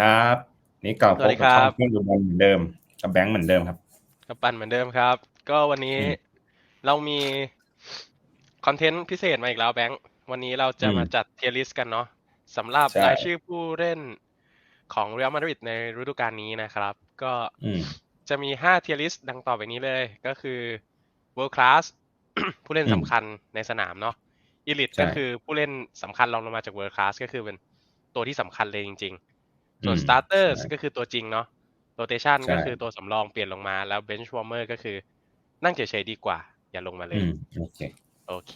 ครับ นี่กลับสวัสดีครับพบกับช่องเพื่อนดูบอลเหมือนเดิม กับแบงค์เหมือนเดิมครับกับปันเหมือนเดิมครับ ก็วันนี้อืมเรามีคอนเทนต์พิเศษมาอีกแล้วแบงค์วันนี้เราจะอืมมาจัดเทียร์ลิสต์กันเนาะสำหรับใช่รายชื่อผู้เล่นของเรอัลมาดริดในฤดูกาลนี้นะครับ ก็อืมจะมีห้าเทียร์ลิสต์ดังต่อไปนี้เลยก็คือ world class ผู้เล่นอืมสำคัญในสนามเนาะ elite ใช่ก็คือผู้เล่นสำคัญรองลงมาจาก world class ก็คือเป็นตัวที่สำคัญเลยจริงๆ ส่วนอืม starters ใช่ก็คือตัวจริงเนาะ rotation ใช่ก็คือตัวสำรองเปลี่ยนลงมาแล้ว bench warmer ก็คือนั่งเฉยๆดีกว่า อย่าลงมาเลอืยมโอเค โอเค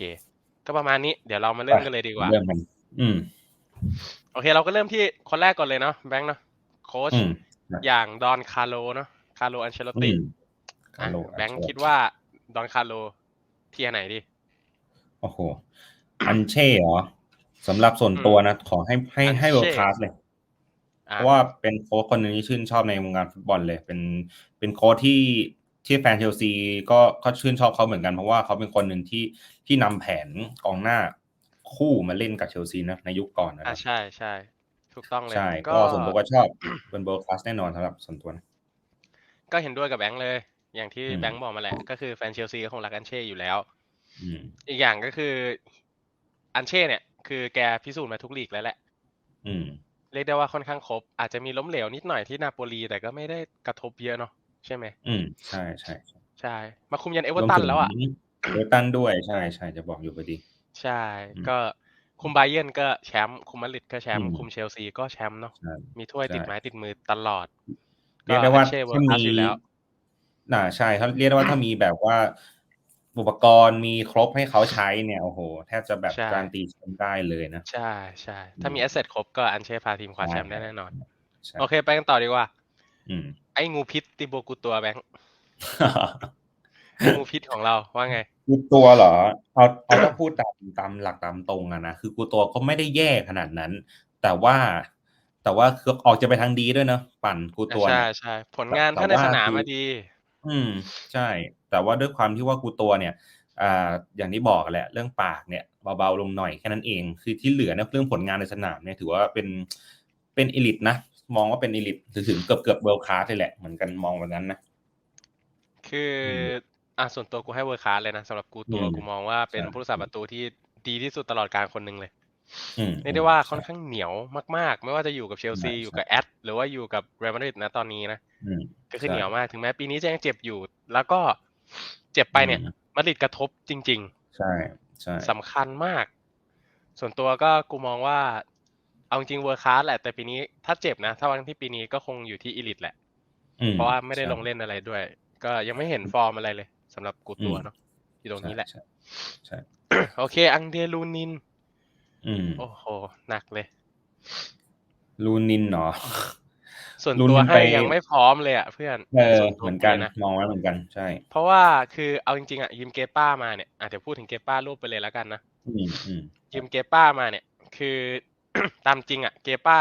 ก็ประมาณนี้เดี๋ยวเรามาเริ่มกันเลยดีกว่าเริ่มกันอืม โอเค เราก็เริ่มที่คนแรกก่อนเลยเนาะแบงค์เนาะโค้ชอืมอย่างดอนคาร์โลเนาะคาร์โลอันเชลอืติมอะ Carlo แบงค์ Ancelotti คิดว่าดอนคาร์โลเทียร์ไหนดีโอ้โหอันเช่เหรอสำหรับส่วนตัวนะ ขอให้ให้ให้อันเช่เวิร์คลาสเลยอะ เพราะว่าเป็นโค้ชคนหนึงที่ชื่นชอบในวงการฟุตบอลเลย เป็นเป็นโค้ชที่ที่แฟนเชลซีก็ก็ชื่นชอบเขาเหมือนกันเพราะว่าเขาเป็นคนหนึ่งที่ที่นำแผนกองหน้าคู่มาเล่นกับเชลซีนะในยุคก่อนนะอะใช่ใช่ถูกต้องเลยใช่ก็ส่วนตัวก็ชอบเป็นเวิร์คลาสแน่นอนสำหรับส่วนตัวนะก็เห็นด้วยกับแบงค์เลย อย่างที่อืมแบงค์บอกมาแหละ ก็คือแฟนเชลซีก็คงรักอันเช่อยู่แล้วอืมอีกอย่างก็คืออันเช่เนี่ย คือแกพิสูจน์มาทุกลีกแล้วแหละอืม เรียกได้ว่าค่อนข้างครบ อาจจะมีล้มเหลวนิดหน่อยที่นาโปลีแต่ก็ไม่ได้กระทบเยอะเนาะใช่ไหมอืมใช่ใช่ใช่ใช่มาคุมยันเอเวอร์ตันแล้วอะรมถึงเอเวอร์ตันด้วยใช่ใช่จะบอกอยู่พอดี ใช่อืมก็คุมไบเยร์นก็แชมป์คุมมาดริดก็แชมป์อืมคุมเชลซีก็แชมป์เนาะใช่มีถ้วยใช่ติดไม้ติดมือตลอดเรียกได้ว่าอันเช่เวิร์ถ้าคคลาสมีอยู่แล้วน่าใช่เขาเรียกได้ว่าถ้ามีแบบว่า อุปกรณ์มีครบให้เขาใช้เนี่ยโอ้โหแทบจะแบบใช่การนตีแชมป์ได้เลยนะ ใช่ใช่ถ้ามีแอสเซทครบก็อันเช่พาทีมคว้าแชมป์ได้แน่นอนใช่โอเคไปกันต่อดีกว่าอืมไอ้งูพิษติโบกูตัวแบงค์ไอ้งูพิษของเราว่าไงกูตัวเหรอเอาเอาถ้าพูดตามตามหลักตามตรงอะนะคือกูตัวก็ไม่ได้แย่ขนาดนั้น แต่ว่า แต่ว่าคือออกจะไปทางดีด้วยเนอะปั่นกูตัวใช่เนี่ยใช่ผลงานแต่ถ้าในว่าสนามคือมาดี อืม ใช่ แต่ว่าด้วยความที่ว่ากูตัวเนี่ย อ่า อย่างที่บอกแหละ เรื่องปากเนี่ยเบาๆลงหน่อยแค่นั้นเอง คือที่เหลือเนี่ยเรื่องผลงานในสนามเนี่ยถือว่าเป็นเป็นอลิตนะมองว่าเป็นอลิตถึงถึงเกือบเกือบเวลคลาสเลยแหละเหมือนกันมองแบบนั้นนะคืออะส่วนตัวกูให้เวอร์คลาสเลยนะสำหรับกูตัวอืมกูมองว่าเป็นใช่ผู้รักษาประตูที่ดีที่สุดตลอดการคนหนึ่งเลยอืม เรียกได้ว่าค่อนข้างเหนียวมากๆ ไม่ว่าจะอยู่กับเชลซีใช่อยู่กับแอตหรือว่าอยู่กับเรอัลมาดริดนะตอนนี้นะอืมก็คือใช่เหนียวมากถึงแม้ปีนี้จะยังเจ็บอยู่ แล้วก็เจ็บไปเนี่ยอืมมาดริดกระทบจริงใช่ใช่ๆสำคัญมาก ส่วนตัวก็กูมองว่า เอาจริงเวอร์คลาสแหละ แต่ปีนี้ถ้าเจ็บนะ ถ้าวันที่ปีนี้ก็คงอยู่ที่อีลิตแหละอืมเพราะว่าไม่ได้ใช่ลงเล่นอะไรด้วย ก็ยังไม่เห็นฟอร์มอะไรเลยสำหรับกูตัวอืมเนาะอยู่ตรงนี้แหละใช่ใช่โอเค อังเดลูนิน อืม โอ้โหหนักเลย ลูนินเนาะส่วนลูตัวนินให้ไปยังไม่พร้อมเลยอะเพื่อนเออส่วนตัวเหมือนกันลยนะมองไว้เหมือนกันใช่ เพราะว่าคือเอาจริงๆอะยืมเกป้ามาเนี่ยอาจจะเดี๋ยวพูดถึงเกป้ารูปไปเลยแล้วกันนะอืมอืมยืมเกป้ามาเนี่ย คือตามจริงอะ เกป้า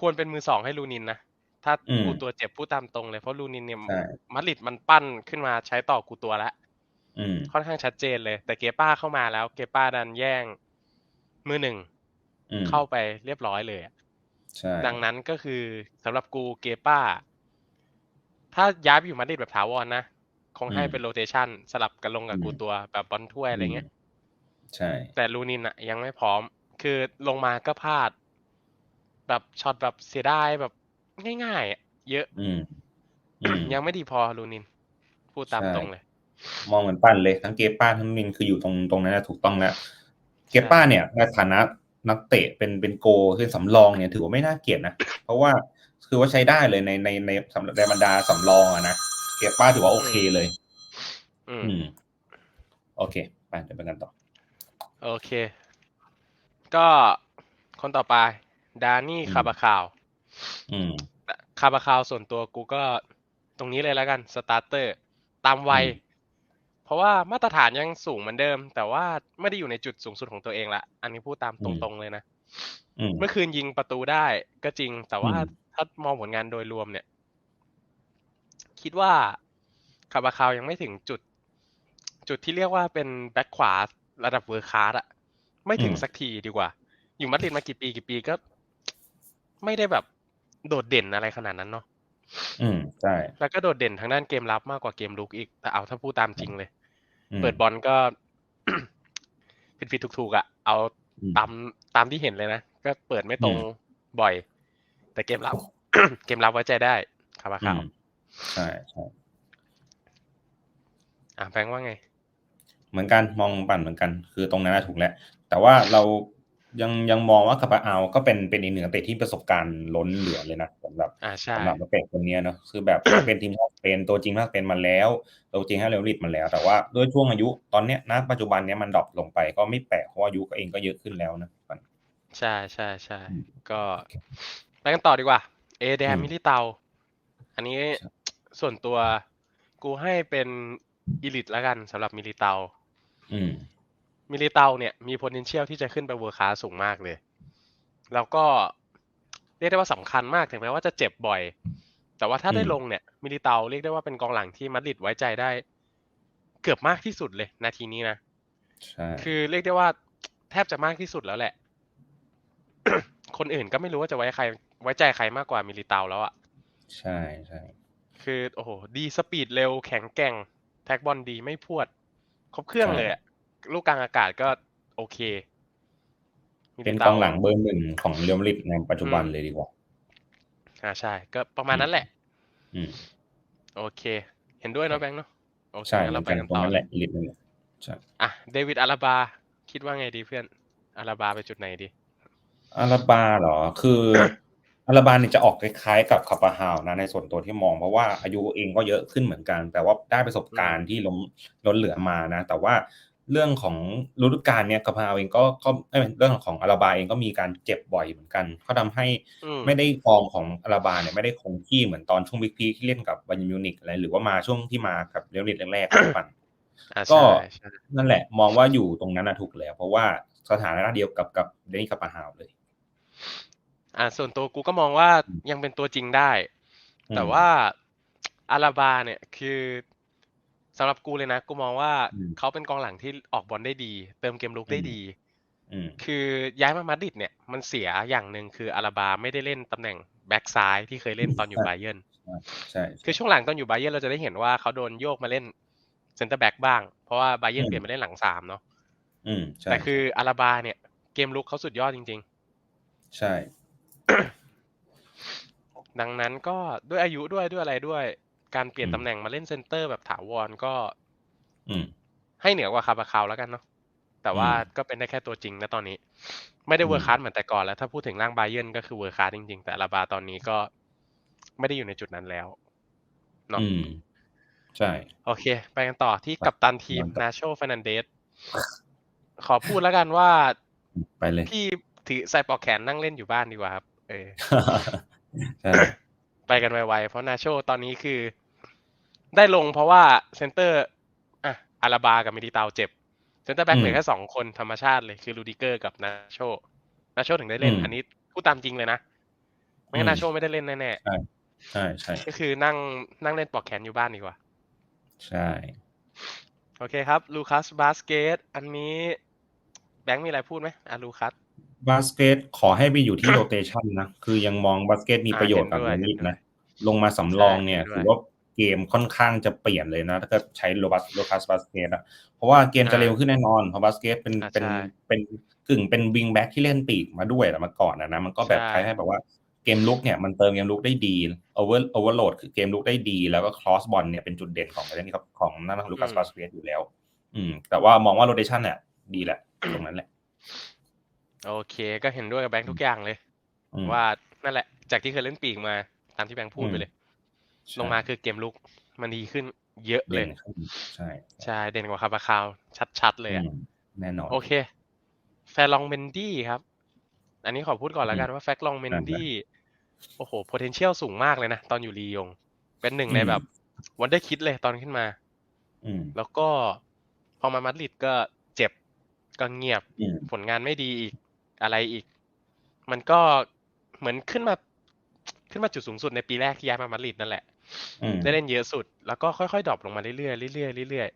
ควรเป็นมือสองให้ลูนินนะถ้าอืมกูตัวเจ็บพูดตามตรงเลยเพราะลูนินเนี่ยใช่มาดริดมันปั้นขึ้นมาใช้ต่อกูตัวแล้วอืมค่อนข้างชัดเจนเลย แต่เกป้าเข้ามาแล้ว เกป้าดันแย่ง มือหนึ่งอืมเข้าไปเรียบร้อยเลยอะใช่ดังนั้นก็คือสำหรับกูเกป้า ถ้าย้ายไปอยู่มาดริดแบบถาวรนะคงให้เป็นโรเตชันสลับกันลงกับกูตัวแบบบอลถ้วยอะไรเงี้ยใช่ แต่ลูนินอะยังไม่พร้อม คือลงมาก็พลาด แบบช็อตแบบเสียดายแบบง่ายๆอะเยอะอืมอืมยังไม่ดีพอลูนิน พูดตามใช่ตรงเลย มองเหมือนปั้นเลย ทั้งเกป้าทั้งมินคืออยู่ตรงตรงนั้นนะถูกต้องแล้ว เกป้าเนี่ยในฐานะนักเตะเป็นเป็นโกคือสำรองเนี่ยถือว่าไม่น่าเกลียดนะ เพราะว่าคือว่าใช้ได้เลยในในในสำหรับในบรรดาสำรองอะนะเกป้าถือว่าโอเคเลย อืมอืมโอเค ไปเดี๋ยวไปกันต่อ โอเค ก็คนต่อไป ดานี่อืมคาบาคาว อืมคาบาคาวส่วนตัวกูก็ตรงนี้เลยแล้วกัน สตาร์เตอร์ ตามวัยอืมเพ ราะว่ามาตรฐานยังสูงเหมือนเดิม แต่ว่าไม่ได้อยู่ในจุดสูงสุดของตัวเองละ อันนี้พูดตามตรงๆเลยนะอืมเมื่อคืนยิงประตูได้ก็จริง แต่ว่าอืมถ้ามองผลงานโดยรวมเนี่ย คิดว่าคาบาคาวยังไม่ถึงจุด จุดที่เรียกว่าเป็นแบ็คขวาระดับเวอร์คลาสอะไม่ถึงสักทีดีกว่า อยู่มาดริดมากี่ปีกี่ปีก็ ไม่ได้แบบโดดเด่นอะไรขนาดนั้นเนาะอืมใช่แล้วก็โดดเด่นทางด้านเกมรับมากกว่าเกมลุกอีกแต่เอาถ้าพูดตามจริงเลยอืม เปิดบอลก็ผิดผิดถูกๆอะ เอาอืมตามตามที่เห็นเลยนะ ก็เปิดไม่ตรงอืมบ่อย แต่เกมรับ เกมรับไว้ใจได้คาบาอืขาวมใช่ใช่อะแบงค์ว่าไง เหมือนกันมองปั่นเหมือนกัน คือตรงนั้นนะถูกแล้วแต่ว่าเรา ยังยังมองว่าคาปาเอาก็เป็นเป็นอีกหนึ่งนักเตะที่ประสบการณ์ล้นเหลือเลยนะสำหรับอ่าใช่สำหรับนักเตะคนเนี้ยเนาะคือแบบเป็นทีมชาติสเปนตัวจริงมากสเปนมาแล้วตัวจริงให้เรอัลมาดริดมาแล้ว แต่ว่าด้วยช่วงอายุตอนเนี้ยณปัจจุบันเนี้ยมันดรอปลงไปก็ไม่แปลกเพราะว่าอายุก็เองก็เยอะขึ้นแล้วนะปั่นใช่ใช่ใช่อืมก็ไปกันต่อดีกว่า เอเดอืมมิลิเตา อันนี้ใช่ส่วนตัวกูให้เป็นอีลิตแล้วกันสำหรับมิลิเตา อืม มิลิเตาเนี่ยมี potential ที่จะขึ้นไปเวอร์คลาสสูงมากเลย แล้วก็เรียกได้ว่าสำคัญมากถึงแม้ว่าจะเจ็บบ่อย แต่ว่าถ้าได้อืมลงเนี่ยมิลิเตาเรียกได้ว่าเป็นกองหลังที่มาดริดไว้ใจได้ เกือบมากที่สุดเลย นาทีนี้นะใช่คือเรียกได้ว่าแทบจะมากที่สุดแล้วแหละ คนอื่นก็ไม่รู้ว่าจะไว้ใคร ไว้ใจใครมากกว่ามิลิเตาแล้วอะใช่ใช่คือโอ้โหดีสปีดเร็วแข็งแกร่ง แท็กบอลดีไม่พวด ครบเครื่องเลยอะ ลูกกลางอากาศก็โอเคมิลิเป็นตากองหลังเบอร์หนึ่งของเรอัลมาดริดในปัจจุบันเลยดีกว่า อ่าใช่ ก็ประมาณนั้นแหละ อืม โอเค เห็นด้วยเนอะแบงค์เนาะโอเคใช่งั้นเหมืเราอนไปกันกันตรงต่อนั้นแหละลิดนึงใช่อะเดวิดอาราบา คิดว่าไงดีเพื่อนอาราบาไปจุดไหนดีอาราบาเหรอ คืออาราบาเนี่ยจะออกคล้ายๆกับคาปาฮาวนะในส่วนตัวที่มอง เพราะว่าอายุเองก็เยอะขึ้นเหมือนกัน แต่ว่าได้ประสบการณ์ที่ล้มล้นเหลือมานะ แต่ว่า เรื่องของฤดูกาลเนี่ยคาปาฮาวเองก็ก็เอ้ยเรื่องของอาราบาเองก็มีการเจ็บบ่อยเหมือนกันก็ทำให้อืมไม่ได้ฟอร์มของอาราบาเนี่ยไม่ได้คงที่เหมือนตอนช่วงบิ๊กพีที่เล่นกับบันมิวนิกอะไรหรือว่ามาช่วงที่มากับเรอัลมาดริดแรกๆปั่นอ่าก็ใช่ใช่นั่นแหละ มองว่าอยู่ตรงนั้นนะถูกแล้ว เพราะว่าสถานะเดียวกับกับเดนิสคาปาฮาวเลย อ่า ส่วนตัวกูก็มองว่าอืมยังเป็นตัวจริงได้อืมแต่ว่าอาราบาเนี่ยคือ สำหรับกูเลยนะ กูมองว่าอืมเขาเป็นกองหลังที่ออกบอลได้ดี เติมเกมลุกได้อืมดีอืมคือย้ายมามาดริดเนี่ยมันเสียอย่างหนึ่งคืออาราบาไม่ได้เล่นตำแหน่งแบ็กซ้ายที่เคยเล่นตอนอยู่ใช่ไบเยิร์นใช่คือช่วงหลังตอนอยู่ไบเยิร์นเราจะได้เห็นว่าเขาโดนโยกมาเล่นเซนเตอร์แบ็กบ้าง เพราะว่าไบเยิร์นอืมเปลี่ยนมาเล่นหลังสามเนาะอืมใช่แต่คืออาราบาเนี่ย เกมลุกเขาสุดยอดจริงใช่ๆดังนั้นก็ด้วยอายุด้วยด้วยอะไรด้วย การเปลี่ยนอืมตำแหน่งมาเล่นเซนเตอร์แบบถาวรก็อืมให้เหนือกว่าคาบาคาวแล้วกันเนาะแต่ว่าอืมก็เป็นได้แค่ตัวจริงนะตอนนี้ ไม่ได้อืมเวอร์คัสเหมือนแต่ก่อนแล้ว ถ้าพูดถึงร่างไบเยิร์นก็คือเวอร์คัสจริงๆ แต่อาราบาตอนนี้ก็ไม่ได้อยู่ในจุดนั้นแล้วเนาะอืมใช่ โอเค ไปกันต่อที่กัปตันทีมไปกันต่อนาโชเฟรนันเดสขอพูดแล้วกันว่า ไปเลยพี่ถือใส่ปลอกแขนนั่งเล่นอยู่บ้านดีกว่าครับ เออใช่ไปกันไวๆเพราะนาโชตอนนี้คือ ได้ลงเพราะว่าเซนเตอร์อะอาราบากับมิลิตาเจ็บเซนเตอร์แบ็กเหลือแค่สองคนธรรมชาติเลยคือลูดิเกอร์กับนาโชนาโชถึงได้เล่นอืมอันนี้พูดตามจริงเลยนะ ไม่งั้นอืมนาโชไม่ได้เล่นแน่ใช่ใช่ๆก็คือนั่งนั่งเล่นปลอกแขนอยู่บ้านดีกว่า ใช่ โอเคครับ ลูคัสบาสเกต อันนี้แบงค์มีอะไรพูดไหมอะลูคัสบาสเกตขอให้ไปอยู่ที่โรเตชันนะ คือยังมองบาสเกตมีอ่าประโยชน์กับเห็นด้วยเรอัลมาดริดเห็นด้วยนะ ลงมาสำรองเนี่ยใช่ถือว่า เกมค่อนข้างจะเปลี่ยนเลยนะ ถ้าเกิดใช้โรบัสโลคัสบาสเกตอะเพราะว่าเกมจะอ่าเร็วขึ้นแน่นอนเพราะบาสเกตเป็นอ่าเป็นใช่เป็นกึ่งเป็นวิงแบ็กที่เล่นปีกมาด้วยแต่มาก่อนนะนะมันก็แบบใช่คล้ายๆแบบว่าเกมลุกเนี่ยมันเติมเกมลุกได้ดีโอเวอร์โอเวอร์โหลดคือเกมลุกได้ดี แล้วก็คลอสบอลเนี่ยเป็นจุดเด่นของประเด็นนี้ครับของนั่นลูคัสบาสเกตอยู่แล้ว อืม แต่ว่ามองว่าโรเตชันเนี่ยดีแหละตรงนั้นแหละ โอเค ก็เห็นด้วยกับแบงค์ทุกอย่างเลยอืมว่านั่นแหละ จากที่เคยเล่นปีกมาตามที่แบงค์พูดอืมไปเลยใช่ ลงมาคือเกมลุกมันดีขึ้นเยอะเลเด่ยนขึ้นใช่ใช่เด่นกว่าคาบาคาว ชัดๆเลยอะอืมแน่นอน โอเค แฟลองเมนดี้ครับ อันนี้ขอพูดก่อนแล้วกันว่าแฟลองเมนดี้โอ้โห potential สูงมากเลยนะ ตอนอยู่ลียง เป็นหนึ่งในอืมแบบวันได้คิดเลยตอนขึ้นมาอืมแล้วก็พอมามาดริดก็เจ็บก็เงียบอืมผลงานไม่ดีอีกอะไรอีก มันก็เหมือนขึ้นมา ขึ้นมาจุดสูงสุดในปีแรกที่ย้ายมามาดริดนั่นแหละอืม ได้เล่นเยอะสุด แล้วก็ค่อยๆดรอปลงมาเรื่อยๆเรื่อยๆเรื่อย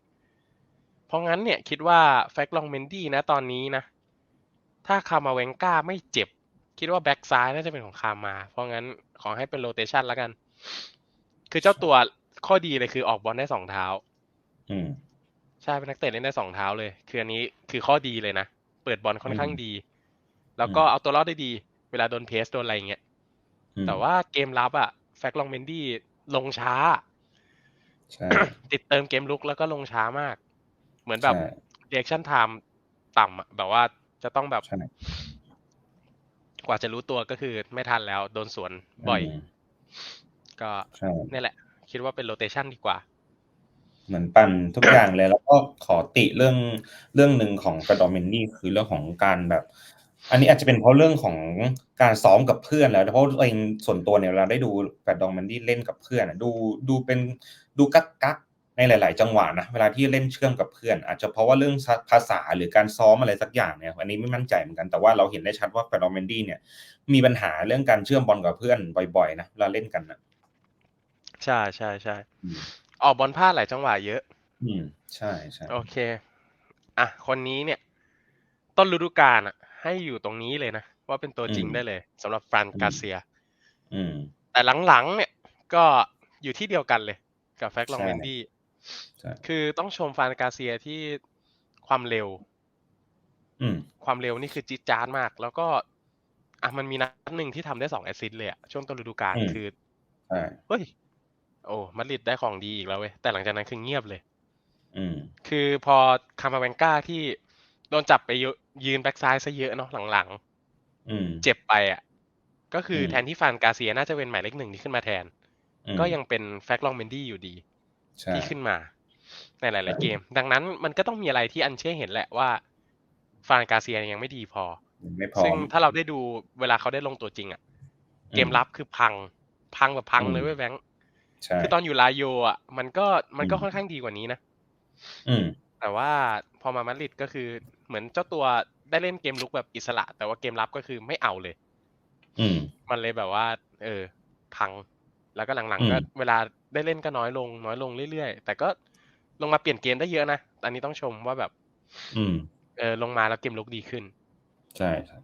ๆเพราะงั้นเนี่ยคิดว่าแฟกลองเมนดี้นะตอนนี้นะ ถ้าคามาเวงก้าไม่เจ็บ คิดว่าแบ็กซ้ายน่าจะเป็นของคามา เพราะงั้นขอให้เป็นโรเตชันแล้วกัน คือเจ้าตัวข้อดีเลยคือออกบอลได้สองเท้า อืมใช่เป็นนักเตะเล่นได้สองเท้าเลย คืออันนี้คือข้อดีเลยนะ เปิดบอลค่อนข้างดี แล้วก็อืมเอาตัวรอดได้ดี เวลาโดนเพสโดนอะไรอย่างเงี้ยอืมแต่ว่าเกมรับอะแฟกลองเมนดี้ ลงช้าใช่ติดเติมเกมลุกแล้วก็ลงช้ามาก เหมือนแบบใช่เรียกชั่นไทม์ต่ำอะแบบว่าจะต้องแบบใช่กว่าจะรู้ตัวก็คือไม่ทันแล้ว โดนสวนบ่อยมก็ใช่นี่แหละ คิดว่าเป็นโรเตชันดีกว่า เหมือนปั่นทุกอย่างเลย แล้วก็ขอติเรื่องเรื่องหนึ่งของกระดอมเมนนี่คือเรื่องของการแบบ อันนี้อาจจะเป็นเพราะเรื่องของการซ้อมกับเพื่อนแล้วเพราะตัวเองส่วนตัวเนี่ยเวลาได้ดูกระดอมเมนนี่เล่นกับเพื่อนอะดูดูเป็นดูกักกักในหลาย ๆ จังหวะนะเวลาที่เล่นเชื่อมกับเพื่อน อาจจะเพราะว่าเรื่องภาษาหรือการซ้อมอะไรสักอย่างเนี่ยอันนี้ไม่มั่นใจเหมือนกันแต่ว่าเราเห็นได้ชัดว่ากระดอมเมนดี้เนี่ย มีปัญหาเรื่องการเชื่อมบอลกับเพื่อนบ่อย ๆ นะเวลาเล่นกันนะใช่ใช่ใช่อืมออกบอลพลาดหลายจังหวะเยอะ อืมใช่ใช่โอเค อะคนนี้เนี่ย ต้นฤดูกาลอะ ให้อยู่ตรงนี้เลยนะ ว่าเป็นตัวจริงได้เลยสำหรับฟรานกาเซียอืมแต่หลังๆเนี่ย ก็อยู่ที่เดียวกันเลย กับแฟกลองใช่เมนดี้ใช่คือต้องชมฟรานกาเซียที่ความเร็วอืมความเร็วนี่คือจี๊ดจ๊าดมาก แล้วก็อะมันมีนัดหนึ่งที่ทำได้สองแอสซิสต์เลยอะช่วงต้นฤดูกาลอืมคือใช่เฮ้ย โอ้มาดริดได้ของดีอีกแล้วเว้ยแต่หลังจากนั้นคือเงียบเลยอืมคือพอคามาเวนก้าที่ โดนจับไปเยอะยืนแบ็กซ้ายซะเยอะเนาะหลังอืมๆเจ็บไปอะ ก็คืออมแทนที่ฟานกาเซียน่าจะเป็นหมายเลขหนึ่งที่ขึ้นมาแทนอืมก็ยังเป็นแฟกลองเมนดี้อยู่ดีใช่ที่ขึ้นมา ในหลาย ๆ เกม ดังนั้นมันก็ต้องมีอะไรที่อันเช่เห็นแหละว่า ฟานกาเซียยังไม่ดีพอไม่พร้อซึ่งมถ้าเราได้ดูเวลาเขาได้ลงตัวจริงอะ เกมรับคือพัง พังแบบพังอืมเลยเว้ยแบงค์ใช่คือตอนอยู่ลาโยอะ มันก็มันก็อืมค่อนข้างดีกว่านี้นะอืมแต่ว่าพอมามาดริดก็คือ เหมือนเจ้าตัวได้เล่นเกมลุกแบบอิสระ แต่ว่าเกมรับก็คือไม่เอาเลย อืม มันเลยแบบว่า เออ พัง แล้วก็หลังอืมๆก็เวลาได้เล่นก็น้อยลง น้อยลงเรื่อยๆ แต่ก็ลงมาเปลี่ยนเกมได้เยอะนะ อันนี้ต้องชมว่าแบบ อืม เออลงมาแล้วเกมลุกดีขึ้น ใช่ใช่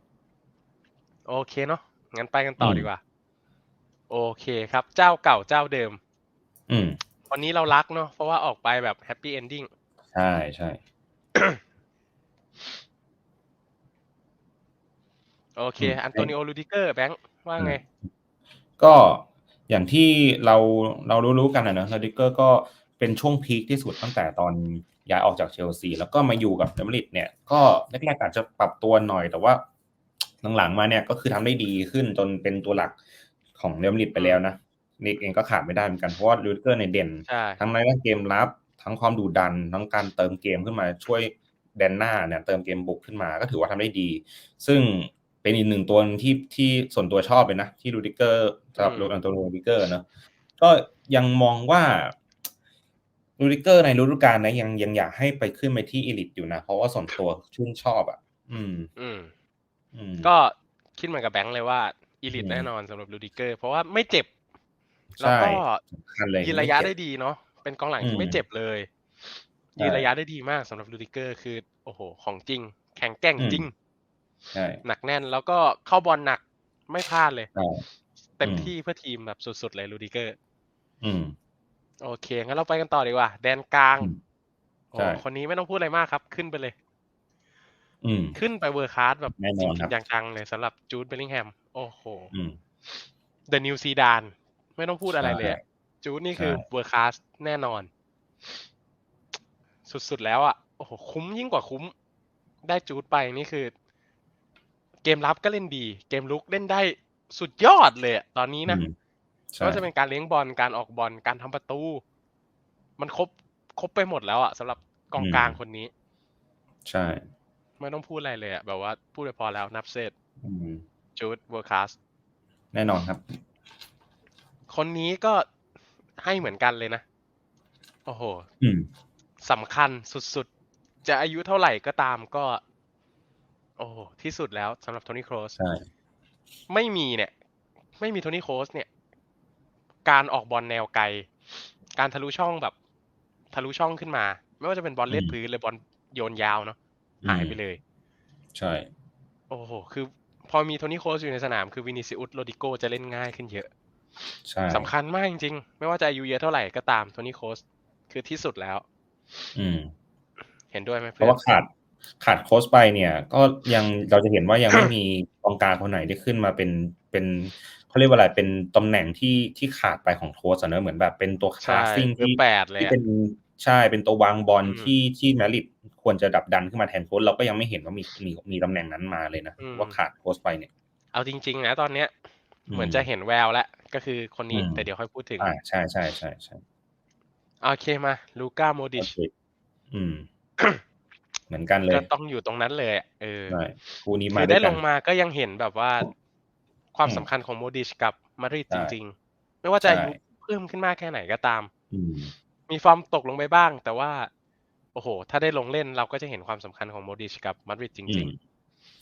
โอเคเนาะ งั้นไปกันต่ออมดีกว่า โอเคครับ เจ้าเก่าเจ้าเดิม อืมวันนี้เรารักเนาะ เพราะว่าออกไปแบบแฮปปี้เอนดิ้ง ใช่ใช่ โอเคอืมอันโตนิโอลูดิเกอร์แบงค์ว่าไง ก็อย่างที่เราเรารู้ๆกันนะเนอะลาดิเกอร์ก็เป็นช่วงพีคที่สุดตั้งแต่ตอนย้ายออกจากเชลซี แล้วก็มาอยู่กับเรอัลมาดริดเนี่ย ก็แรกๆอาจจะปรับตัวหน่อยแต่ว่าหลังๆมาเนี่ยก็คือทำได้ดีขึ้นจนเป็นตัวหลักของเรอัลมาดริดไปแล้วนะนี่เองก็ขาดไม่ได้เหมือนกันเพราะว่าลูดิเกอร์ในยเด่นใช่ทั้งในเรื่องเกมรับทั้งความดุดันทั้งการเติมเกมขึ้นมาช่วย แดนหน้าเนี่ยเติมเกมบุกขึ้นมาก็ถือว่าทำได้ดี ซึ่งเป็นอีกหนึ่งตัวที่ที่ส่วนตัวชอบเลยนะ ที่รูดิเกอร์สำหรับอืมโรนัลโดรูดิเกอร์เนอะก็ยังมองว่ารูดิเกอร์ในฤดูกาลนะยังยังอยากให้ไปขึ้นไปที่อีลิตอยู่นะ เพราะว่าส่วนตัวชื่นชอบอะ อืม อืมอืมก็คิดเหมือนกับแบงค์เลยว่าอีลิตอืมแน่นอนสำหรับลูดิเกอร์เพราะว่าไม่เจ็บใช่แล้วก็สำคัญเลยยืนระยะม่ได้เจ็บดีเนาะเป็นกองหลังอืที่มไม่เจ็บเลยใช่ ยืนระยะได้ดีมากสำหรับลูดิเกอร์คือ โอ้โห ของจริง แข็งแกร่งอืมจริงใช่หนักแน่นแล้วก็เข้าบอลหนักไม่พลาดเลยใช่เต็มอืมที่เพื่อทีมแบบสุดๆเลยลูดิเกอร์อืมโอเค งั้นเราไปกันต่อดีกว่า แดนกลางอืมโอ้ใช่คนนี้ไม่ต้องพูดอะไรมากครับ ขึ้นไปเลยอืมขึ้นไปเวอร์คลาสแบบแน่นจริองนครับๆอย่างจังเลยสำหรับจูดเบลลิงแฮม โอ้โหอืมเดอะนิวซีดาน ไม่ต้องพูดอะไรเลยอะใช่จูดนี่คือใช่เวอร์คลาสแน่นอน สุดๆแล้วอะโอ้โหคุ้มยิ่งกว่าคุ้ม ได้จูดไปนี่คือ เกมรับก็เล่นดี เกมลุกเล่นได้สุดยอดเลยอะตอนนี้นะอืมใช่ก็จะเป็นการเลี้ยงบอลการออกบอลการทำประตู มันครบครบไปหมดแล้วอะสำหรับกองกลางคนนี้ ใช่ไม่ต้องพูดอะไรเลยอะแบบว่าพูดไปพอแล้วนับเซตอืมจูดเวอร์คลาสแน่นอนครับ คนนี้ก็ให้เหมือนกันเลยนะ โอ้โหอืม สำคัญสุดๆ จะอายุเท่าไหร่ก็ตามก็ โอ้โหที่สุดแล้วสำหรับโทนี่โครสใช่ไม่มีเนี่ย ไม่มีโทนี่โครสเนี่ย การออกบอลแนวไกล การทะลุช่องแบบ ทะลุช่องขึ้นมา ไม่ว่าจะเป็นบอลเลียดอืมพื้นหรือบอลโยนยาวเนาะหายไปเลย ใช่ โอ้โห คือ พอมีโทนี่โครสอยู่ในสนามคือวินิซิอุสโรดิโกจะเล่นง่ายขึ้นเยอะใช่สำคัญมากจริงๆ ไม่ว่าจะอายุเยอะเท่าไหร่ก็ตามโทนี่โครสคือที่สุดแล้ว อืม เห็นด้วยไหมเพเพื่อราะนว่าขาดขาดโค้ชไปเนี่ย ก็ยังเราจะเห็นว่ายังไม่มีกองกลางคนไหนที่ขึ้นมาเป็นเป็นเขาเรียกว่าอะไรเป็นตำแหน่งที่ที่ขาดไปของโค้ชอะเนอะเหมือนแบบเป็นตัวคใช่ลาสซิ่งเบอที่ร์แปดเลยที่อะเป็นใช่เป็นตัววางบอลอืมที่ที่แมริดควรจะดับดันขึ้นมาแทนโค้ชเราก็ยังไม่เห็นว่ามีมีมีตำแหน่งนั้นมาเลยนะอืมว่าขาดโค้ชไปเนี่ย เอาจริง ๆ นะตอนเนี้ยอืมเหมือนจะเห็นแววแล้วก็คือคนนี้อืมแต่เดี๋ยวค่อยพูดถึงอ่าใช่ใช่ใช่ใช่ โอเคมาลูก้าโมดิโอชเคอืม เหมือนกันเลย ก็ต้องอยู่ตรงนั้นเลยอะเออใช่คู่นี้คืมาอด้ได้วยลกันงมาก็ยังเห็นแบบว่า ความอืมสำคัญของโมดิชกับมาดริดใช่จริง ๆ ไม่ว่าจะใช่อายุเพิ่มขึ้นมากแค่ไหนก็ตามอืมมีฟอร์มตกลงไปบ้าง แต่ว่า โอ้โห ถ้าได้ลงเล่นเราก็จะเห็นความสำคัญของโมดิชกับมาดริดจอืริงม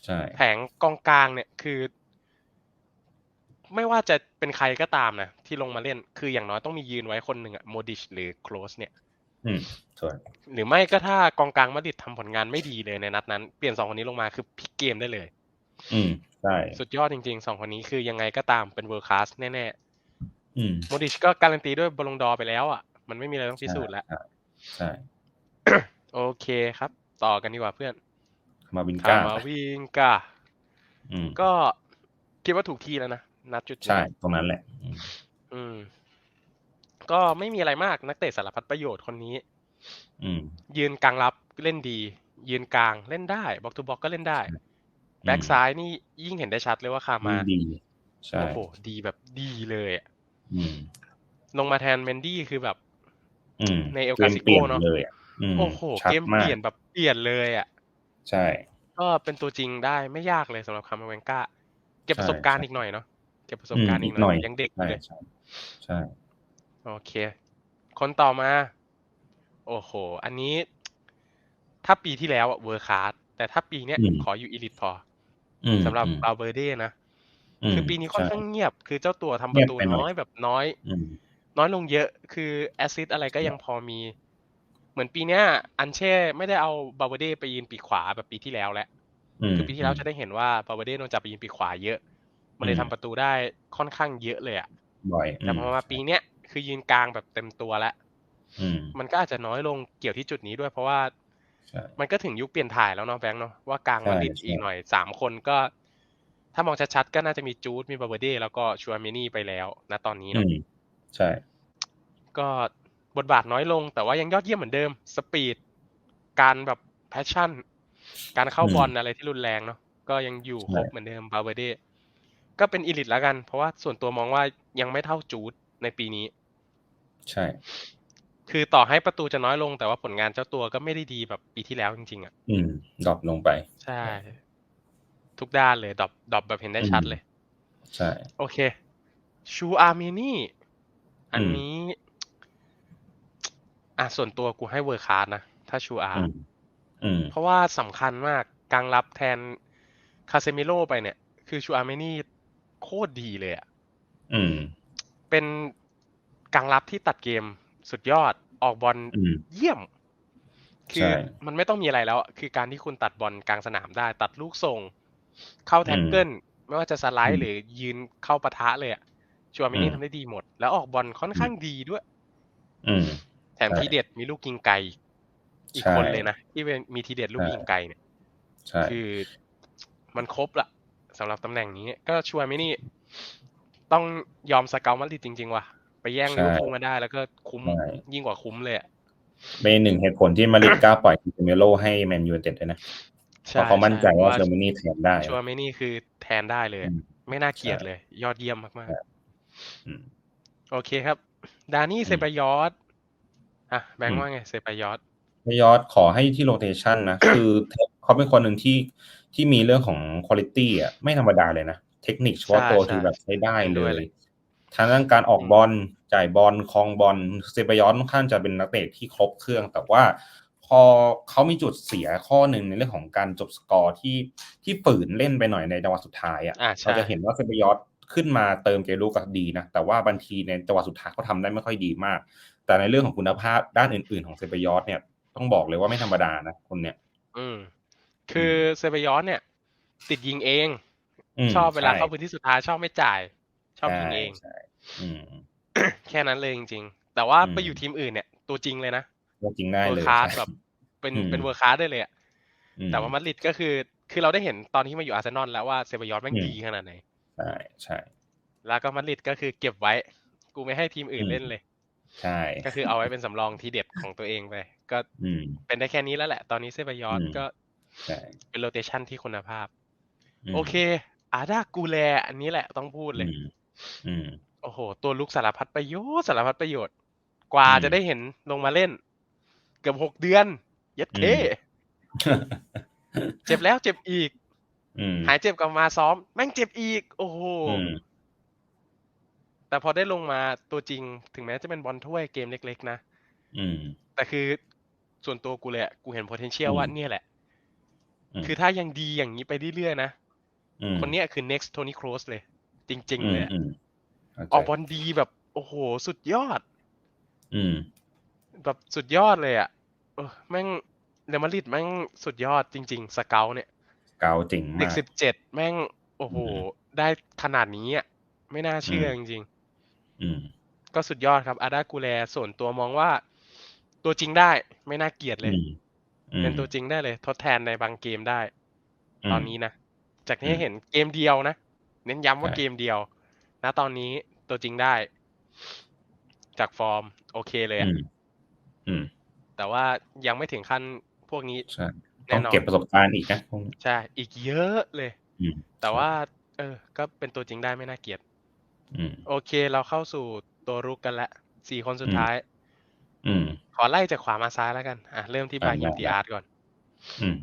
ใช่ๆแผงกองกลางเนี่ยคือ ไม่ว่าจะเป็นใครก็ตามนะที่ลงมาเล่นคืออย่างน้อยต้องมียืนไว้คนหนึ่งอะโมดิชหรือโคลสเนี่ยอืมส่วนหรือไม่ก็ถ้ากองกลางมาดริดทำผลงานไม่ดีเลยในนัดนั้น เปลี่ยนสองคนนี้ลงมาคือพลิกเกมได้เลย อืมใช่สุดยอดจริงๆสองคนนี้คือยังไงก็ตามเป็นเวิร์คคลาสแน่อืมๆโมดิชก็การันตีด้วยบอลลงดอร์ไปแล้วอะมันไม่มีอะไรต้องพิสูจน์แล้วใช่ใช่โอเคครับ ต่อกันดีกว่าเพื่อนมาวินคาก้ามาวิงกาอืมก็คิดว่าถูกที่แล้วนะ นัดจุดนี้ใช่ตรงนั้นแหละอืมอืม ก็ไม่มีอะไรมากนักเตะสารพัดประโยชน์คนนี้ อืม ยืนกลางรับเล่นดี ยืนกลางเล่นได้บ็อกทูบ็อกก็เล่นได้แบ็กซ้ายนี่ยิ่งเห็นได้ชัดเลยว่าคามาดีใช่โอ้โหดีแบบดีเลยอะอืมลงมาแทนเมนดี้คือแบบอืมในเอลกกามซิโกเปลี่ยนเนอะเลยอะมโอ้โหชัดเกมมาเปลี่ยนแบบเปลี่ยนเลยอะ ใช่ ก็เป็นตัวจริงได้ไม่ยากเลยสำหรับคามาเวนก้า เก็บใช่ประสบการณ์ใช่อีกหน่อยเนาะเก็บประสบการณ์อืมอีกหน่อยอีกหน่อยยังเด็กอยู่ใช่เลยใช่ใช่โอเค คนต่อมา โอ้โห อันนี้ ถ้าปีที่แล้วอะเวอร์คาร์ดแต่ถ้าปีเนี้ยขออยู่อีลิทพออืมสำหรับอืมบาเบอร์เด้นะมคือปีนี้ค่อนใช่ข้างเงียบ คือเจ้าตัวทำประตูเงียบไปหน่อยน้อยแบบน้อยอืมน้อยลงเยอะ คือแอสซิสอะไรก็ยังพอมี เหมือนปีเนี้ย อันเช่ไม่ได้เอาบาเบอร์เด้ไปยืนปีกขวาแบบปีที่แล้วแหละมคือปีที่แล้วจะได้เห็นว่าบาเบอร์เด้โดนจับไปยิงปีกขวาเยอะ มันเลยอืมทำประตูได้ค่อนข้างเยอะเลยอะบ่อยแต่พอมาปีเนี้ยคือยืนกลางแบบเต็มตัวแล้วอืมมันก็อาจจะน้อยลงเกี่ยวที่จุดนี้ด้วยเพราะว่าใช่มันก็ถึงยุคเปลี่ยนถ่ายแล้วเนาะแบงค์เนาะว่ากลางใช่มาดริดใช่อีกหน่อยสามคนก็ ถ้ามองชัดๆก็น่าจะมีจูดมีบาเบอร์เด้แล้วก็ชัวเมนี่ไปแล้วนะตอนนี้อืเนาะมใช่ ก็บทบาทน้อยลง แต่ว่ายังยอดเยี่ยมเหมือนเดิม สปีด การแบบแพชชั่น การเข้าบอลอะไรที่รุนแรงเนาะก็ยังอยู่ครบเหมือนเดิมบาเบอร์เด ก็เป็นอีลิตแล้วกัน เพราะว่าส่วนตัวมองว่ายังไม่เท่าจูดในปีนี้ ใช่ คือต่อให้ประตูจะน้อยลงแต่ว่าผลงานเจ้าตัวก็ไม่ได้ดีแบบปีที่แล้วจริง ๆ อะ อืมดรอปลงไป ใช่ ทุกด้านเลยดรอปดรอปแบบเห็นได้ชัดเลย ใช่ โอเค ชูอาร์เมนี่ อันอืมนี้ อะส่วนตัวกูให้เวอร์คาร์ดนะ ถ้าชูอาร์อืมอืมเพราะว่าสำคัญมากกลางรับแทนคาเซมิโลไปเนี่ย คือชูอาร์เมนี่ โคตรดีเลยอะอืมเป็นกลางรับที่ตัดเกมสุดยอดออกบอลอืมเยี่ยม คือใช่มันไม่ต้องมีอะไรแล้วอะคือการที่คุณตัดบอลกลางสนามได้ ตัดลูกส่ง เข้าแท็กเกิลไม่ว่าจะสไลอืด์มหรือยืนเข้าปะทะเลยอะชูอาร์เมนี่อืมทำได้ดีหมด แล้วออกบอลค่อนข้างดีด้วยอืมแถมใช่ทีเด็ดมีลูกยิงไกลอีกใช่คนเลยนะ ที่เป็นมีทีเด็ดลูกใช่ยิงไกลเนี่ยใช่คือมันครบละ สำหรับตำแหน่งนี้ ก็ชัวร์ไหมนี่ ต้องยอมสเกลมาดริดจริง ๆ ว่ะ ไปแย่งลิเวอร์พูลมาได้แล้วก็คุ้มใช่ยิ่งกว่าคุ้มเลยอะเป็นหนึ่งเหตุผลที่มาริดกล้าปล่อยคิเมโลให้แมนยูเต็ดเลยนะเพราะเขามั่นใจว่าเซอร์มานี่แทนได้ชัวร์ไหมนี่คือแทนได้เลยอะอืมไม่น่าเกลียดใช่เลย ยอดเยี่ยมมากอืมๆโอเคครับ ดานี่อืมเซบายอสอะแบงอืค์มว่าไงเซบายอสไม่ยอดขอให้ที่โรเ t ชันนะ คือเขาเป็นคนหนึ่งที่ ที่มีเรื่องของคุณภาพอะไม่ธรรมดาเลยนะ เทคนิคเฉพาะตัวคือแบบใช้ได้เลยทั้งเรื่องการออกบอลจ่ายบอลคลองบอลเซบายอนค่อนข้างจะเป็นนักเตะที่ครบเครื่อง แต่ว่าพอเขามีจุดเสียข้อหนึ่งในเรื่องของการจบสกอร์ที่ที่ฝืนเล่นไปหน่อยในจังหวะสุดท้ายอะอะใช่เราจะเห็นว่าเซบายอสขึ้นมาเติมเกมลุกก็ดีนะ แต่ว่าบางทีในจังหวะสุดท้ายเขาทำได้ไม่ค่อยดีมาก แต่ในเรื่องของคุณภาพด้านอื่น ๆ ของเซบายอสเนี่ยต้องบอกเลยว่าไม่ธรรมดานะคนเนี้ยอืม คือเซบายอสเนี่ย ติดยิงเอง ชอบเวลาใช่เข้าพื้นที่สุดท้ายชอบไม่จ่าย ชอบยิงใช่เองใช่อืมแค่นั้นเลยจริงๆ แต่ว่าอืมไปอยู่ทีมอื่นเนี่ย ตัวจริงเลยนะก็จริงได้เวอเลร์ยคลาสใช่แบบเป็นอืมเป็นเวอร์คลาสได้เลยอะอืมแต่ว่ามาดริดก็คือ คือเราได้เห็นตอนที่มาอยู่อาร์เซนอลแล้วว่าเซบายอสแม่งอืมดีขนาดไหนใช่ใช่แล้วก็มาดริดก็คือเก็บไว้ กูไม่ให้ทีมอื่นอืมเล่นเลย ใช่ ก็คือเอาไว้เป็นสำรองทีเด็ดของตัวเองไป ก็อืมเป็นได้แค่นี้แล้วแหละ ตอนนี้เซบายอสอืมก็ใช่ เป็นโรเตชันที่คุณภาพมโอเค อาดากูแล อันนี้แหละต้องพูดเลยอืมอืมโอ้โห ตัวลุกสารพัดประโยชน์สารพัดประโยชน์ กว่าอืมจะได้เห็นลงมาเล่น เกือบหกเดือนเย็ดเคอืมเจ็บแล้วเจ็บอีกอืมหายเจ็บกลับมาซ้อม แม่งเจ็บอีก โอ้โหอืมแต่พอได้ลงมาตัวจริง ถึงแม้จะเป็นบอลถ้วยเกมเล็ก ๆ นะอืมแต่คือส่วนตัวกูเลยอะกูเห็น potential อืมว่าเนี่ยแหละม คือถ้ายังดีอย่างนี้ไปเรื่อยๆนะอืมคนเนี้ยคือ next Tony Kroos เลย จริงอืๆเลมยอะอืมเข้าใจออกบอลดีแบบ โอ้โห สุดยอดอืมแบบสุดยอดเลยอะเออแม่งเรอัลมาดริดแม่งสุดยอดจริง ๆ สเกลเนี่ยเกาจริงเด็กมากสิบเจ็ดแม่ง โอ้โหอืมได้ขนาดนี้อะไม่น่าเชื่ออืจมริงอืมๆก็สุดยอดครับอาดากูแลส่วนตัวมองว่า ตัวจริงได้ไม่น่าเกลียดเลยอืมอืม เป็นตัวจริงได้เลย ทดแทนในบางเกมได้มตอนนี้นะ จากอืที่มเห็นเกมเดียวนะ เน้นย้ำว่าใช่เกมเดียวณตอนนี้ตัวจริงได้ จากฟอร์ม โอเคเลยอือะมอืมแต่ว่ายังไม่ถึงขั้นพวกนี้ใช่ต้แน่องนอนเก็บประสบการณ์อีกนะพวกนี้ใช่ อีกเยอะเลยอืมแต่ว่า เออ ก็เป็นตัวจริงได้ไม่น่าเกลียดอืมโอเค เราเข้าสู่ตัวรุกกันละ สี่คนสุดอืมท้าย อืม ขอไล่จากขวามาซ้ายแล้วกัน อะ เริ่มที่อะบาฮิมได้ดีได้อาร์ตก่อน อืม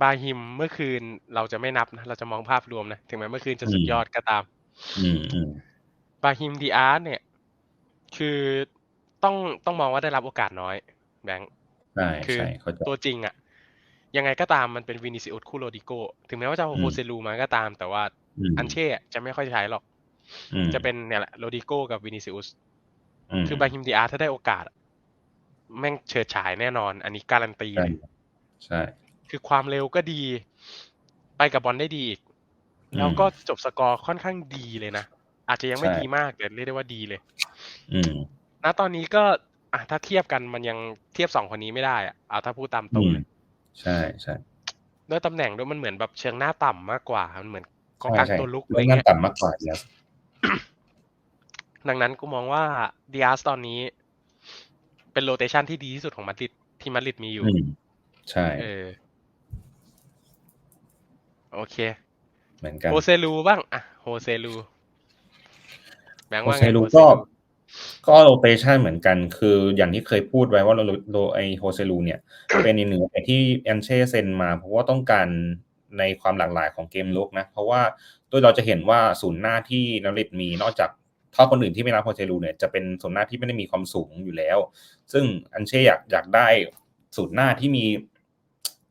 บาฮิมเมื่อคืนเราจะไม่นับนะ เราจะมองภาพรวมนะ ถึงแม้เมื่อคืนจะอืมสุดยอดก็ตามอืมอืมบาฮิมดีอาร์ตเนี่ย คือต้องต้องมองว่าได้รับโอกาสน้อย แบงค์ใช่คือใช่เข้าใจตัวจริงอะยังไงก็ตามมันเป็นวินิซิอุสคูโรดิโก ถึงแม้ว่าจะเอาอืมโฮเซลูมาก็ตาม แต่ว่าอืมอันเช่อะจะไม่ค่อยใช้หรอกอืมจะเป็นเนี่ยแหละโรดิโกกับวินิซิอุสม คือบาฮิมดีอาร์ถ้าได้โอกาสอะแม่งเฉิดฉายแน่นอน อันนี้การันตีใช่เลยใช่ คือความเร็วก็ดี ไปกับบอลได้ดีอีกอืมแล้วก็จบสกอร์ค่อนข้างดีเลยนะ อาจจะยังไม่ใช่ดีมากแต่เรียกได้ว่าดีเลยอืมณตอนนี้ก็อะถ้าเทียบกันมันยังเทียบสองคนนี้ไม่ได้อะเอาถ้าพูดตามตรอืงมเลยใช่ใช่ด้วยตำแหน่งด้วยมันเหมือนแบบเชิงหน้าต่ำมากกว่า มันเหมือนกองใช่กลางใช่ตัวลุกอะไรเรื่องหน้าเงี้ยต่ำมากกว่าแล้ว ดังนั้นกูมองว่าดิอาสตอนนี้ เป็นโรเตชันที่ดีที่สุดของมาดริดที่มาดริดมีอยู่อืมใช่เออโอเค เหมือนกันโฮเซลูบ้าง อะโฮเซลูแบงค์โฮว่าเซไงลูโฮเซก็ลูก็โรเตชันเหมือนกัน คืออย่างที่เคยพูดไว้ว่าโรโรไอโฮเซลูเนี่ย เป็นอีกหนึ่งแต่ที่แอนเช่เซ็นมาเพราะว่าต้องการในความหลากหลายของเกมลุกนะ เพราะว่าโดยเราจะเห็นว่าศูนย์หน้าที่นาริตมีนอกจาก ถ้าคนอื่นที่ไม่รับโฮเซลูเนี่ยจะเป็นศูนย์หน้าที่ไม่ได้มีความสูงอยู่แล้ว ซึ่งอันเช่อยากอยากได้ศูนย์หน้าที่มี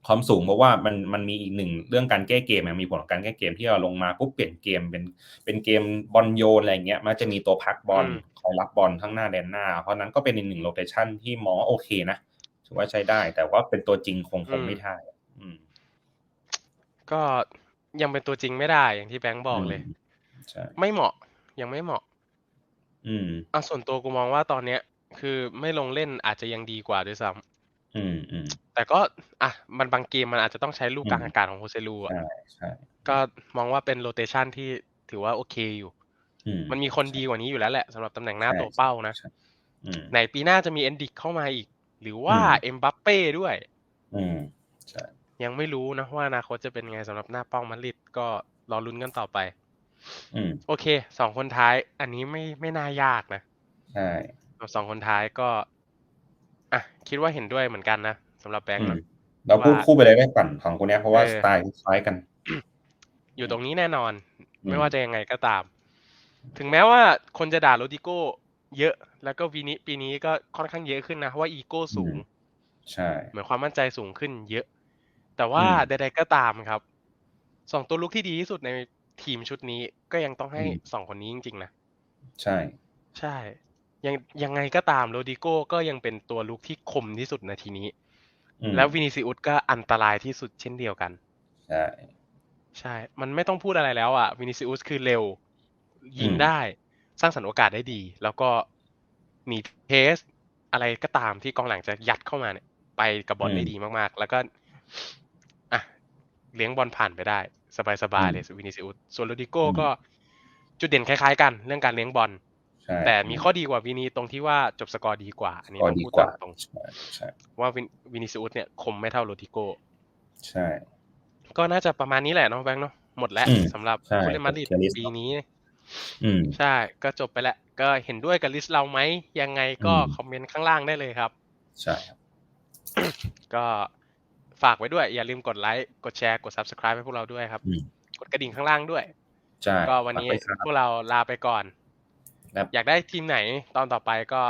ความสูงเพราะว่ามันมันมีอีกหนึ่งเรื่องการแก้เกมอะมีผลของการแก้เกมที่เราลงมาปุ๊บเปลี่ยนเกมเป็นเป็นเกมบอลโยนอะไรเงี้ยมันจะมีตัวพักบอลอืมคอยรับบอลข้างหน้าแดนหน้า เพราะนั้นก็เป็นอีกหนึ่งโลเคชันที่มองว่าโอเคนะถือว่าใช้ได้ แต่ว่าเป็นตัวจริงคงคงไม่ได้อืมก็ยังเป็นตัวจริงไม่ได้อย่างที่แบงค์บอกเลยมใช่ไม่เหมาะยังไม่เหมาะ อืมเอาส่วนตัวกูมองว่าตอนเนี้ย คือไม่ลงเล่นอาจจะยังดีกว่าด้วยซ้ำอืมอืมแต่ก็อะมันบางเกมมันอาจจะต้องใช้ลูกอืมกลางอากาศของโฮเซลูอะ ใช่ใช่ก็มองว่าเป็นโรเตชันที่ถือว่าโอเคอยู่ อืม มันมีคนดีกว่านี้อยู่แล้วแหละสำหรับตำแหน่งหน้าใช่ ตัวเป้านะใช่อืม ไหนปีหน้าจะมีเอนดิกเข้ามาอีก หรือว่าอืม เอ็มบัปเป้ด้วย อืมใช่ยังไม่รู้นะว่าอนาคตจะเป็นไงสำหรับหน้าเป้ามาดริดก็รอลุ้นกันต่อไปอืม โอเค สองคนท้าย อันนี้ไม่ไม่น่ายากนะใช่สำหรับสองคนท้ายก็อะคิดว่าเห็นด้วยเหมือนกันนะสำหรับแบงอืค์มนะเราพูดว่าคู่ไปเลยได้ปั่นของคนเนี้ยเพราะว่าเออสไตล์คล้ายกัน อยู่ตรงนี้แน่นอนอืมไม่ว่าจะยังไงก็ตาม ถึงแม้ว่าคนจะด่าโรดิโก้เยอะ แล้วก็วีนี้ปีนี้ก็ค่อนข้างเยอะขึ้นนะเพราะว่าอีโก้สูง ใช่ เหมือนความมั่นใจสูงขึ้นเยอะ แต่ว่าอืมใดๆก็ตามครับสองตัวลุกที่ดีที่สุดใน ทีมชุดนี้ก็ยังต้องให้อืมสองคนนี้จริงๆนะใช่ ใช่ ยังยังไงก็ตามโรดิโก้ก็ยังเป็นตัวลุกที่คมที่สุดนาทีนี้อืมแล้ววินิซิอุสก็อันตรายที่สุดเช่นเดียวกัน ใช่ ใช่ มันไม่ต้องพูดอะไรแล้วอะวินิซิอุสคือเร็ว ยิงอืมได้ สร้างสรรค์โอกาสได้ดี แล้วก็มีเทสอะไรก็ตามที่กองหลังจะยัดเข้ามาเนี่ย ไปกับบอลได้ดีมากๆ แล้วก็ อะ เลี้ยงบอลผ่านไปได้ สบายๆเลยวินิซิอุสส่วนโรดิโก้ก็จุดเด่นคล้ายๆกันเรื่องการเลี้ยงบอลใช่แต่มีข้อดีกว่าวินีตรงที่ว่าจบสกอร์ดีกว่า อันนี้ก็ต้องดีพูดกว่าตามตรงใช่ใช่ว่าวินวินิซิอุสเนี่ยคมไม่เท่าโรดิโก้ใช่ ก็น่าจะประมาณนี้แหละเน้องแบงค์เนาะหมดแล้วอืมสำหรับใช่ผู้เล่นมาดริดกับ list ปีนี้อืมใช่ก็จบไปแล้วก็เห็นด้วยกับลิสต์เราไหมยังไงก็อืมคอมเมนต์ข้างล่างได้เลยครับ ใช่ครับก็ ฝากไว้ด้วย อย่าลืมกดไลค์กดแชร์กด subscribe ให้พวกเราด้วยครับอืมกดกระดิ่งข้างล่างด้วยใช่ก็วันนี้ฝากไครับพวกเราลาไปก่อนครับอยากได้ทีมไหนตอนต่อไปก็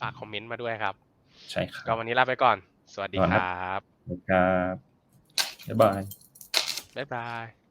ฝากคอมเมนต์มาด้วยครับ ใช่ครับก็วันนี้ลาไปก่อน สวัสดีสวัสคดีรับครับบ๊ายบายบ๊ายบาย